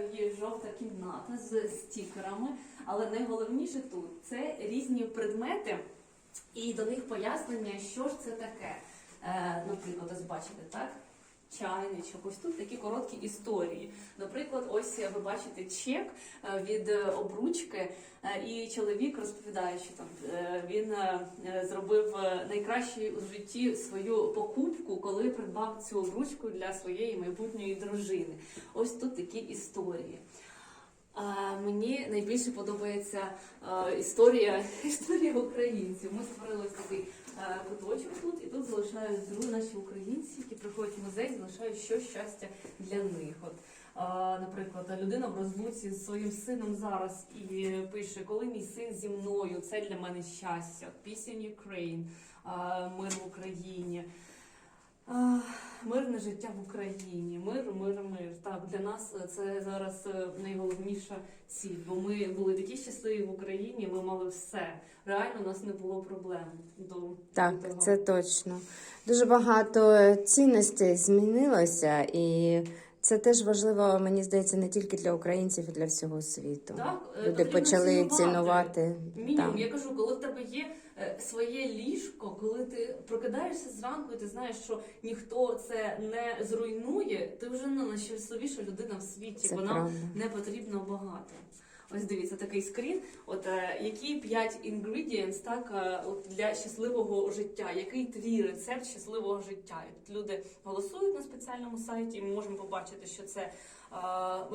є жовта кімната з стікерами, але найголовніше тут це різні предмети і до них пояснення, що ж це таке. Е, наприклад, ось бачите, так? Чайничок, ось тут такі короткі історії. Наприклад, ось ви бачите чек е, від е, обручки, е, і чоловік розповідає, що там він зробив найкращу у житті свою покупку, коли придбав цю обручку для своєї майбутньої дружини. Ось тут такі історії. А, мені найбільше подобається е, історія, історія українців. Ми створили ось такий е, куточок тут, і тут залишають друзі наші українці, які приходять в музей, залишають що щастя для них. От, е, наприклад, людина в розлуці з своїм сином зараз і пише, коли мій син зі мною, це для мене щастя. Peace in мир в Україні. Мирне життя в Україні, мир, мир, мир. Так, для нас це зараз е, найголовніша ціль, бо ми були такі щасливі в Україні, ми мали все. Реально у нас не було проблем до до Так, того. це точно. Дуже багато цінностей змінилося, і це теж важливо, мені здається, не тільки для українців, і для всього світу. Так, е, Люди почали цінувати. цінувати. Мінімум, так. я кажу, коли в тебе є е, своє ліжко, коли ти прокидаєшся зранку, і ти знаєш, що ніхто це не зруйнує, ти вже ну, найщасливіша людина в світі. Це Вона правда. не потрібна багато. Ось дивіться, такий скрін. От е, які п'ять ingredients так е, от для щасливого життя? Який твій рецепт щасливого життя? І тут люди голосують на спеціальному сайті. і Ми можемо побачити, що це е,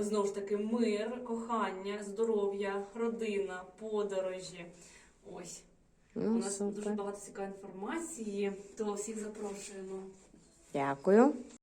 знову ж таки мир, кохання, здоров'я, родина, подорожі. Ось у Ну, нас дуже багато цікавої інформації. То всіх запрошуємо. Дякую.